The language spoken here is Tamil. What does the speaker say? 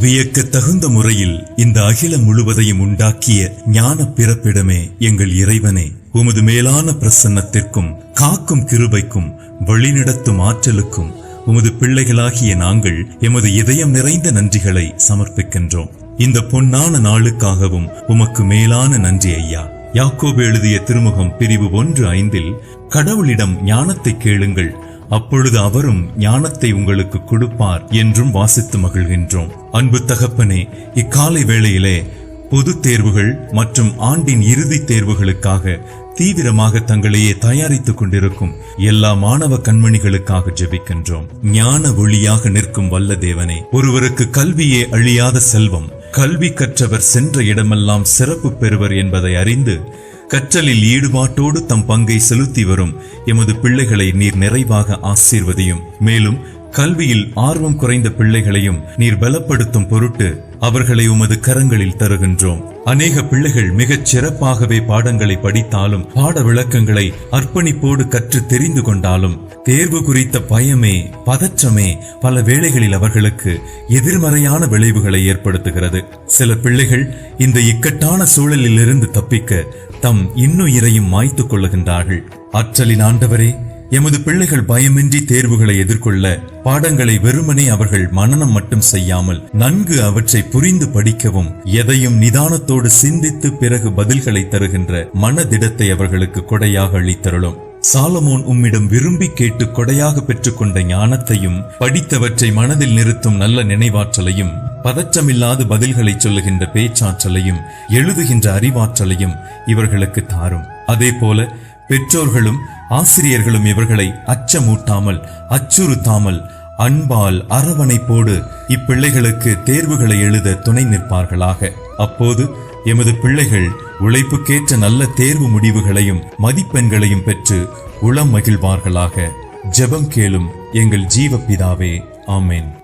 வியக்க தகுந்த முறையில் இந்த அகிலம் முழுவதையும் உண்டாக்கிய ஞான பிறப்பிடமே எங்கள் இறைவனே. உமது மேலான பிரசன்னத்திற்கும் காக்கும் கிருபைக்கும் வழிநடத்தும் ஆற்றலுக்கும் உமது பிள்ளைகளாகிய நாங்கள் எமது இதயம் நிறைந்த நன்றிகளை சமர்ப்பிக்கின்றோம். இந்த பொன்னான நாளுக்காகவும் உமக்கு மேலான நன்றி ஐயா. யாக்கோபு எழுதிய திருமுகம் பிரிவு ஒன்று ஐந்தில் கடவுளிடம் ஞானத்தை கேளுங்கள் அப்பொழுது அவரும் ஞானத்தை உங்களுக்கு கொடுப்பார் என்றும் வாசித்து மகிழ்கின்றோம். அன்பு தகப்பனே இக்காலை வேளையிலே பொது தேர்வுகள் மற்றும் ஆண்டின் இறுதி தேர்வுகளுக்காக தீவிரமாக தங்களையே தயாரித்துக் கொண்டிருக்கும் எல்லா மாணவ கண்மணிகளுக்காக ஜெபிக்கின்றோம். ஞான ஒளியாக நிற்கும் வல்ல தேவனே ஒருவருக்கு கல்வியே அழியாத செல்வம் கல்வி கற்றவர் சென்ற இடமெல்லாம் சிறப்பு பெறுவர் என்பதை அறிந்து கற்றலில் ஈடுபாட்டோடு தம் பங்கை செலுத்தி வரும். எமது பிள்ளைகளை நீர் நிறைவாக ஆசீர்வதியும். மேலும் கல்வியில் ஆர்வம் குறைந்த பிள்ளைகளையும் நீர் பலப்படுத்தும் பொருட்டு அவர்களை உமது கரங்களில் தருகின்றோம். அநேக பிள்ளைகள் மிகச் சிறப்பாகவே பாடங்களை படித்தாலும் பாட விளக்கங்களை அர்ப்பணிப்போடு கற்று தெரிந்து கொண்டாலும் தேர்வு குறித்த பயமே பதற்றமே பல வேளைகளில் அவர்களுக்கு எதிர்மறையான விளைவுகளை ஏற்படுத்துகிறது. சில பிள்ளைகள் இந்த இக்கட்டான சூழலிலிருந்து தப்பிக்க தம் இன்னுயிரையும் மாய்த்துக் கொள்ளுகின்றார்கள். ஆற்றலின் ஆண்டவரே எமது பிள்ளைகள் பயமின்றி தேர்வுகளை எதிர்கொள்ள பாடங்களை வெறுமனே அவர்கள் மனனம் மட்டும் செய்யாமல் நன்கு அவற்றை புரிந்து படிக்கவும் எதையும் நிதானத்தோடு சிந்தித்து பிறகு பதில்களை தருகின்ற மனதிடத்தை அவர்களுக்கு கொடையாக அளித்தருளும். சாலமோன் உம்மிடம் விரும்பி கேட்டு கொடையாக பெற்றுக்கொண்ட ஞானத்தையும் படித்தவற்றை மனதில் நிறுத்தும் நல்ல நினைவாற்றலையும் பதற்றமில்லாது பதில்களை சொல்லுகின்ற பேச்சாற்றலையும் எழுதுகின்ற அறிவாற்றலையும் இவர்களுக்கு தாரும். அதே போல பெற்றோர்களும் ஆசிரியர்களும் இவர்களை அச்சமூட்டாமல் அச்சுறுத்தாமல் அன்பால் அரவணைப்போடு இப்பிள்ளைகளுக்கு தேர்வுகளை எழுத துணை நிற்பார்களாக. அப்போது எமது பிள்ளைகள் உழைப்புக்கேற்ற நல்ல தேர்வு முடிவுகளையும் மதிப்பெண்களையும் பெற்று உளம் மகிழ்வார்களாக. ஜெபம் கேளும் எங்கள் ஜீவ பிதாவே ஆமேன்.